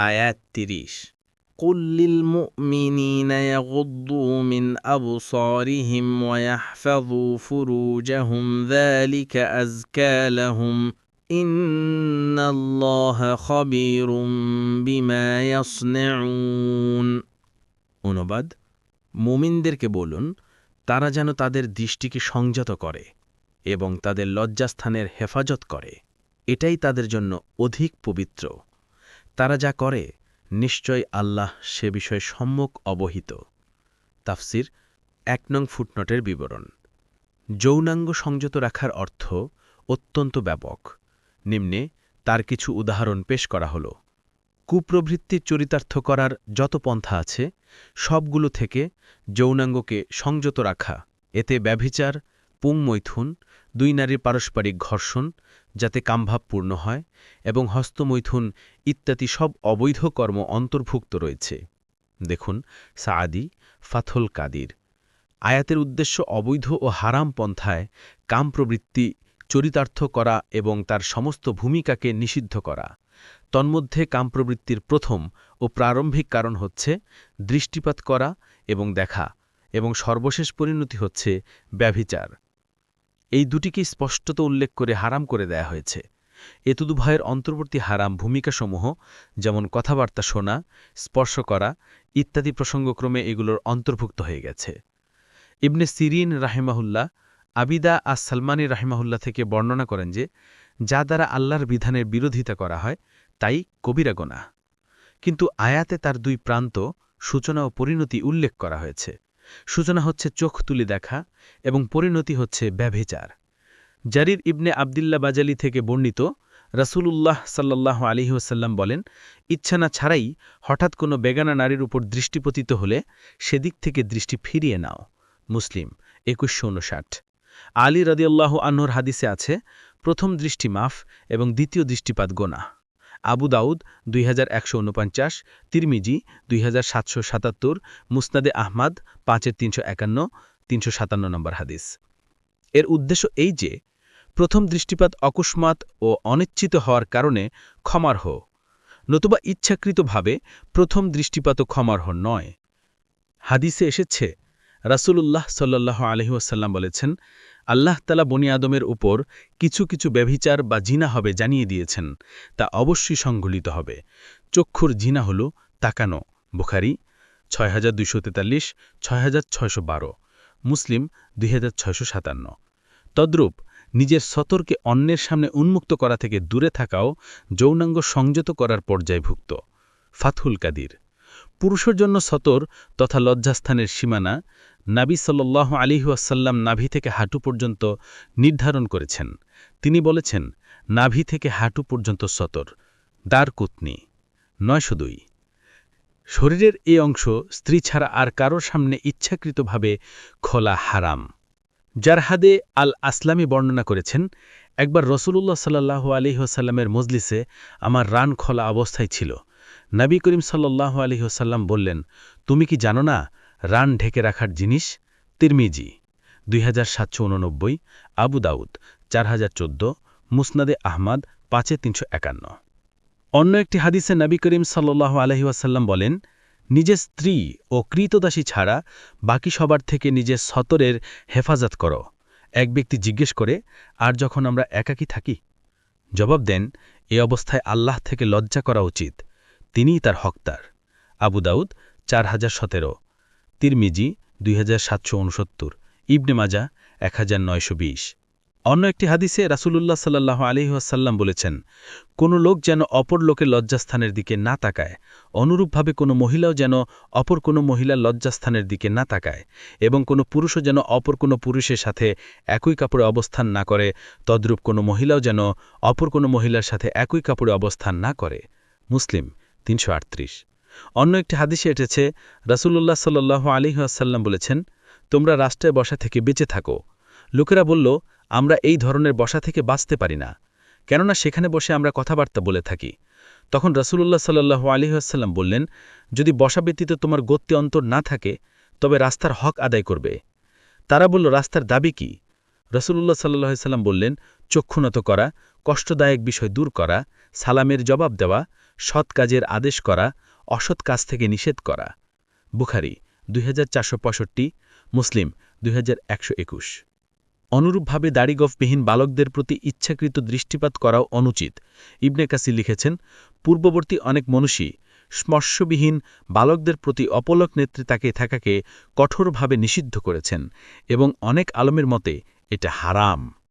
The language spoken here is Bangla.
আয়াত তিরিশ। কুল্লিল মুমিনিনা অনুবাদ, মুমিনদেরকে বলুন, তারা যেন তাদের দৃষ্টিকে সংযত করে এবং তাদের লজ্জাস্থানের হেফাজত করে। এটাই তাদের জন্য অধিক পবিত্র। তারা যা করে, নিশ্চয় আল্লাহ সে বিষয়ে সম্যক অবহিত। তাফসির এক নং ফুটনটের বিবরণ। যৌনাঙ্গ সংযত রাখার অর্থ অত্যন্ত ব্যাপক। নিম্নে তার কিছু উদাহরণ পেশ করা হল। কুপ্রবৃত্তির চরিতার্থ করার যত পন্থা আছে, সবগুলো থেকে যৌনাঙ্গকে সংযত রাখা, এতে ব্যভিচার, পুংমৈথুন, দুই নারীর পারস্পরিক ঘর্ষণ যাতে কামভাব পূর্ণ হয় এবং হস্তমৈথুন ইত্যাদি সব অবৈধ কর্ম অন্তর্ভুক্ত রয়েছে। দেখুন সাদি ফাথল কাদির। আয়াতের উদ্দেশ্য অবৈধ ও হারাম পন্থায় কাম প্রবৃত্তি চরিতার্থ করা এবং তার সমস্ত ভূমিকাকে নিষিদ্ধ করা। তন্মধ্যে কামপ্রবৃত্তির প্রথম ও প্রারম্ভিক কারণ হচ্ছে দৃষ্টিপাত করা এবং দেখা এবং সর্বশেষ পরিণতি হচ্ছে ব্যভিচার। এই দুটিকে স্পষ্টত উল্লেখ করে হারাম করে দেয়া হয়েছে। এতুদুভয়ের অন্তর্বর্তী হারাম ভূমিকাসমূহ, যেমন কথাবার্তা শোনা, স্পর্শ করা, ইত্যাদি প্রসঙ্গক্রমে এগুলোর অন্তর্ভুক্ত হয়ে গেছে। ইবনে সিরিন রাহেমাহুল্লাহ, আবিদা আস সালমানি রাহেমাহুল্লাহ থেকে বর্ণনা করেন যে, যা দ্বারা আল্লাহর বিধানের বিরোধিতা করা হয়, তাই কবিরা গোনা কিন্তু আয়াতে তার দুই প্রান্ত, সূচনা ও পরিণতি উল্লেখ করা হয়েছে। সূচনা হচ্ছে চোখ তুলে দেখা এবং পরিণতি হচ্ছে ব্যভিচার। জারির ইবনে আবদিল্লা বাজালি থেকে বর্ণিত রাসূলুল্লাহ সাল্লাহ আলিহাসাল্লাম বলেন, ইচ্ছা না ছাড়াই হঠাৎ কোনো বেগানা নারীর উপর দৃষ্টিপতিত হলে সেদিক থেকে দৃষ্টি ফিরিয়ে নাও। মুসলিম, একুশশো উনষাট আলী রদিয়াল্লাহ আন্নর হাদিসে আছে, প্রথম দৃষ্টি মাফ এবং দ্বিতীয় দৃষ্টিপাত গোনা আবু দাউদ দুই হাজার একশো ঊনপঞ্চাশ, তিরমিজি দুই হাজার সাতশো সাতাত্তর, মুসনাদে আহমাদ পাঁচের তিনশো একান্ন, তিনশো সাতান্ন নম্বর হাদিস। এর উদ্দেশ্য এই যে, প্রথম দৃষ্টিপাত অকস্মাৎ ও অনিচ্ছিত হওয়ার কারণে ক্ষমার্হ নতুবা ইচ্ছাকৃতভাবে প্রথম দৃষ্টিপাতও ক্ষমার্হ নয়। হাদিসে এসেছে রাসূলুল্লাহ সাল্লাহ আলহিউসাল্লাম বলেছেন, আল্লাহ তালা বনি আদমের উপর কিছু কিছু ব্যভিচার বা জিনা হবে জানিয়ে দিয়েছেন, তা অবশ্যই সংঘলিত হবে। চক্ষুর জিনা হল তাকানো, বুখারি ছয় হাজার দুইশো তেতাল্লিশ ছয় হাজার ছয়শো বারো, মুসলিম দুই হাজার ছয়শো সাতান্ন। তদ্রূপ, নিজের সতর্কে অন্যের সামনে উন্মুক্ত করা থেকে দূরে থাকাও যৌনাঙ্গ সংযত করার পর্যায়ভুক্ত। ফাথুল কাদির পুরুষের জন্য সতর তথা লজ্জাস্থানের সীমানা নাবি সাল্লাহ আলিহাসাল্লাম নাভি থেকে হাঁটু পর্যন্ত নির্ধারণ করেছেন। তিনি বলেছেন, নাভি থেকে হাঁটু পর্যন্ত সতর দ্বার কুতনি, নয়শো দুই। শরীরের এই অংশ স্ত্রী ছাড়া আর কারোর সামনে ইচ্ছাকৃতভাবে খোলা হারাম। জারহাদে আল আসলামী বর্ণনা করেছেন, একবার রসুল্লাহ সাল্লাহ আলিহাসাল্লামের মজলিসে আমার রান খোলা অবস্থায় ছিল। নবী করিম সাল্লাহ আলিহাসাল্লাম বললেন, তুমি কি জানো না, রান ঢেকে রাখার জিনিস? তিরমিজি, দুই হাজার সাতশো উননব্বই, আবু দাউদ, চার হাজার চোদ্দ, মুসনাদে আহমাদ, পাঁচে তিনশো একান্ন। অন্য একটি হাদিসে নবী করিম সাল্লাহ আলহিউসাল্লাম বলেন নিজের স্ত্রী ও কৃতদাসী ছাড়া বাকি সবার থেকে নিজের সতরের হেফাজত করো। এক ব্যক্তি জিজ্ঞেস করে, আর যখন আমরা একাকী থাকি? জবাব দেন, এ অবস্থায় আল্লাহ থেকে লজ্জা করা উচিত। তিনিই তার হকদার। আবু দাউদ, চার হাজার সতেরো। তিরমিজি, দুই হাজার সাতশো ঊনসত্তর ইবনে মাজা, এক হাজার নয়শো বিশ। অন্য একটি হাদিসে রাসুলুল্লাহ সাল্লাহ আলিহাসাল্লাম বলেছেন, কোনো লোক যেন অপর লোকের লজ্জাস্থানের দিকে না তাকায়, অনুরূপভাবে কোনো মহিলাও যেন অপর কোনো মহিলার লজ্জাস্থানের দিকে না তাকায়, এবং কোনো পুরুষও যেন অপর কোনো পুরুষের সাথে একই কাপড়ে অবস্থান না করে, তদ্রূপ কোনো মহিলাও যেন অপর কোনো মহিলার সাথে একই কাপড়ে অবস্থান না করে। মুসলিম তিনশো আটত্রিশ। অন্য একটি হাদিসে এটেছে রাসুল্লাহ সাল্লাহ আলী আসাল্লাম বলেছেন, তোমরা রাষ্ট্রে বসা থেকে বেঁচে থাকো। লোকেরা বলল, আমরা এই ধরনের বসা থেকে বাঁচতে পারি না। কেননা সেখানে বসে আমরা কথাবার্তা বলে থাকি। তখন রাসুল্লাহ সাল্লাহ আলী আসাল্লাম বললেন, যদি বসা ব্যতীত তোমার গত্যে অন্তর না থাকে, তবে রাস্তার হক আদায় করবে। তারা বলল, রাস্তার দাবি কি? রসুল্লাহ সাল্লাহ সাল্লাম বললেন চক্ষুনত করা, কষ্টদায়ক বিষয় দূর করা, সালামের জবাব দেওয়া, সৎ কাজের আদেশ করা, অসৎ কাজ থেকে নিষেধ করা। বুখারি, দুই মুসলিম, দুই অনুরূপভাবে দাড়িগফবিহীন বালকদের প্রতি ইচ্ছাকৃত দৃষ্টিপাত করাও অনুচিত। ইবনে কাসি লিখেছেন, পূর্ববর্তী অনেক মনীষী স্পর্শবিহীন বালকদের প্রতি অপলক নেত্রে তাকিয়ে থাকাকে কঠোরভাবে নিষিদ্ধ করেছেন এবং অনেক আলমের মতে এটা হারাম।